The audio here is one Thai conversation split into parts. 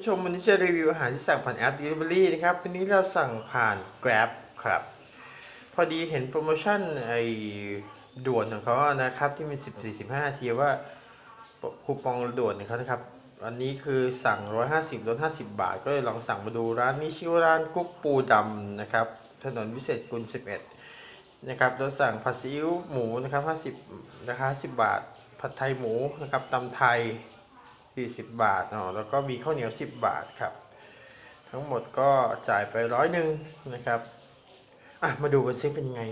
ผู้ชมวันนี้จะรีวิวอาหารที่สั่งผ่านแอป Delivery นะครับ วันนี้เราสั่งผ่าน Grab ครับ พอดีเห็นโปรโมชั่นไอ้ด่วนของเขานะครับ ที่มี 10 45นาทีว่าคูปองด่วนของเขานะครับ อันนี้คือสั่ง 150ลด50 บาท ก็เลยลองสั่งมาดูร้านนี้ชื่อว่าร้านกุ๊กปูดำนะครับ ถนนวิเศษกุล 11 นะครับเราสั่งผัดซีอิ๊วหมูนะครับ 50ราคา 10 บาท ผัดไทยหมูนะครับตำไทย 40 บาทเนาะแล้วก็มีข้าวเหนียว 10 บาทครับ ทั้งหมดก็จ่ายไปร้อยหนึ่งนะครับอะมาดูกันซิเป็นไง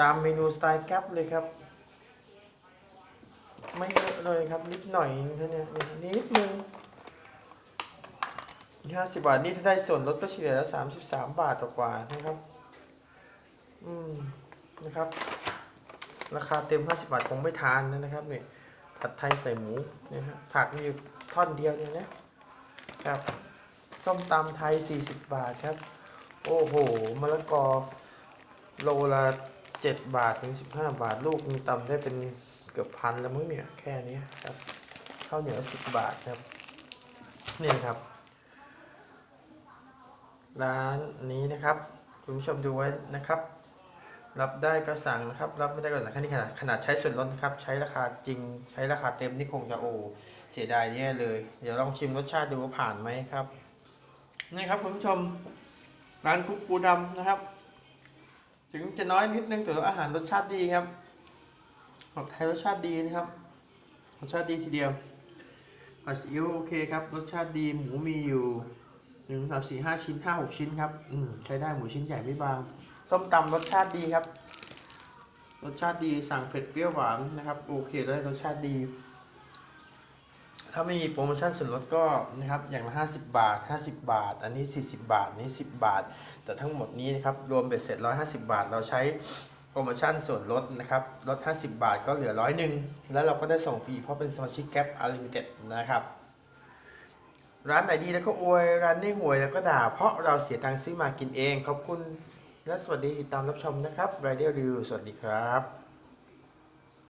ตามเมนูสไตล์แก๊ปเลยครับ ไม่เยอะเลยครับนิดหน่อยแค่เนี้ยนิดนึงห้าสิบบาทนี่ถ้าได้ส่วนลดก็เฉลี่ยและสามสิบสามบาทต่อกว่านะครับ อืมนะครับ ราคาเต็ม50บาทคงไม่ทานนะครับเนี่ย ผัดไทยใส่หมูนี่ยฮะผักมีอยู่ท่อนเดียวเนี่ยนะครับต้มตำไทย 40 บาทครับ โอ้โหมะละกอโลละ7บาทถึง 15 บาท ลูกมีตำได้เป็นเกือบพันแล้วมั้งเนี่ยแค่นี้ครับข้าวเหนียว 10 บาทครับ เนี่ยครับ ร้านนี้นะครับ คุณผู้ชมดูไว้นะครับ รับได้ก็สั่งนะครับ รับไม่ได้ก็สั่งแค่นี้ขนาดขนาดใช้ส่วนลดนะครับ ใช้ราคาจริง ใช้ราคาเต็มนี่คงจะโอ้เสียดายแย่เลย เดี๋ยวลองชิมรสชาติดูว่าผ่านไหมครับ นี่ครับคุณผู้ชม ร้านกุ๊กปูดำนะครับ ถึงจะน้อยนิดนึงแต่อาหารรสชาติดีครับของไทยรสชาติดีนะครับ รสชาติดีทีเดียวผัดซีอิ๊วโอเคครับ รสชาติดีหมูมีอยู่หนึ่งสามสี่ห้าชิ้นห้าหกชิ้นครับ อืมใช้ได้หมูชิ้นใหญ่ไม่บาง ส้มตำรสชาติดีครับ รสชาติดีสั่งเผ็ดเปรี้ยวหวานนะครับโอเคเลยรสชาติดี ถ้าไม่มีโปรโมชั่นส่วนลดก็นะครับอย่างละ50 บาท 50 บาท อันนี้ 40 บาทนี้ 10 บาท แต่ทั้งหมดนี้นะครับรวมเบ็ดเสร็จ 150 บาท เราใช้โปรโมชั่นส่วนลดนะครับลด 50 บาทก็เหลือร้อยหนึ่งแล้วเราก็ได้ส่งฟรีเพราะเป็นสมาชิกแก๊ปอลิมิเต็ดนะครับร้านไหนดีแล้วก็อวยร้านนี้ห่วยแล้วก็ด่า เพราะเราเสียตังค์ซื้อมากินเอง ขอบคุณ และสวัสดีติดตามรับชมนะครับ r i d e r Review สวัสดีครับ